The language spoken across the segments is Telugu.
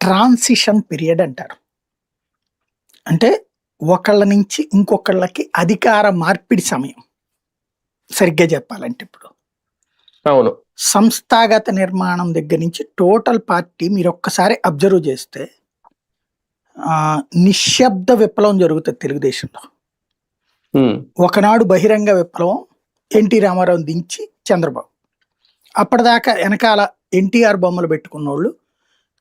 ట్రాన్సిషన్ పీరియడ్ అంటారు. అంటే ఒకళ్ళ నుంచి ఇంకొకళ్ళకి అధికార మార్పిడి సమయం. సరిగ్గా చెప్పాలంటే ఇప్పుడు. అవును. సంస్థాగత నిర్మాణం దగ్గర నుంచి టోటల్ పార్టీ మీరు ఒక్కసారి అబ్జర్వ్ చేస్తే నిశ్శబ్ద విప్లవం జరుగుతుంది తెలుగుదేశంలో. ఒకనాడు బహిరంగ విప్లవం ఎన్టీ రామారావు దించి చంద్రబాబు. అప్పటిదాకా వెనకాల ఎన్టీఆర్ బొమ్మలు పెట్టుకున్నోళ్ళు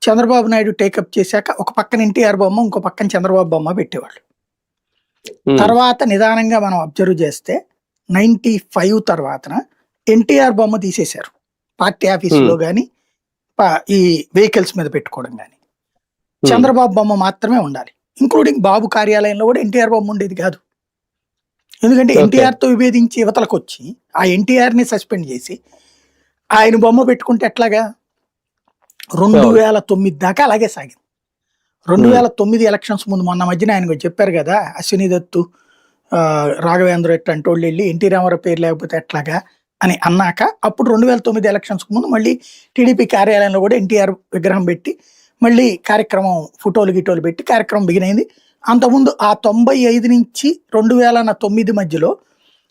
చంద్రబాబు నాయుడు టేకప్ చేశాక ఒక పక్కన ఎన్టీఆర్ బొమ్మ ఇంకో పక్కన చంద్రబాబు బొమ్మ పెట్టేవాళ్ళు. తర్వాత నిదానంగా మనం అబ్జర్వ్ చేస్తే నైన్టీ ఫైవ్ తర్వాతన ఎన్టీఆర్ బొమ్మ తీసేశారు. పార్టీ ఆఫీసులో కానీ ఈ వెహికల్స్ మీద పెట్టుకోవడం కానీ చంద్రబాబు బొమ్మ మాత్రమే ఉండాలి. ఇంక్లూడింగ్ బాబు కార్యాలయంలో కూడా ఎన్టీఆర్ బొమ్మ ఉండేది కాదు. ఎందుకంటే Okay. ఎన్టీఆర్తో విభేదించి యువతలకు వచ్చి ఆ ఎన్టీఆర్ని సస్పెండ్ చేసి ఆయన బొమ్మ పెట్టుకుంటే ఎట్లాగా? రెండు. వేల తొమ్మిది దాకా అలాగే సాగింది రెండు. వేల తొమ్మిది ఎలక్షన్స్ ముందు మొన్న మధ్యన ఆయన చెప్పారు కదా అశ్విని దత్తు రాఘవేంద్ర రెడ్డి అంటే వాళ్ళు ఎన్టీ రామారావు పేరు లేకపోతే ఎట్లాగా అని అన్నాక అప్పుడు రెండు వేల తొమ్మిది ఎలక్షన్స్ ముందు మళ్ళీ టీడీపీ కార్యాలయంలో కూడా ఎన్టీఆర్ విగ్రహం పెట్టి మళ్ళీ కార్యక్రమం ఫోటోలు గిటోలు పెట్టి కార్యక్రమం బిగినైంది అంతకుముందు ఆ తొంభై ఐదు నుంచి రెండు వేల తొమ్మిది మధ్యలో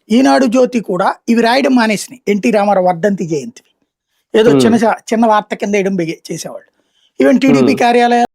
ఈనాడు జ్యోతి కూడా ఇవి రాయడం మానేసినాయి ఎన్టీ రామారావు వర్ధంతి జయంతి ఏదో. చిన్న చిన్న వార్త కింద వేయడం బిగి- చేసేవాళ్ళు ఈవెన్ టీడీపీ. కార్యాలయాలు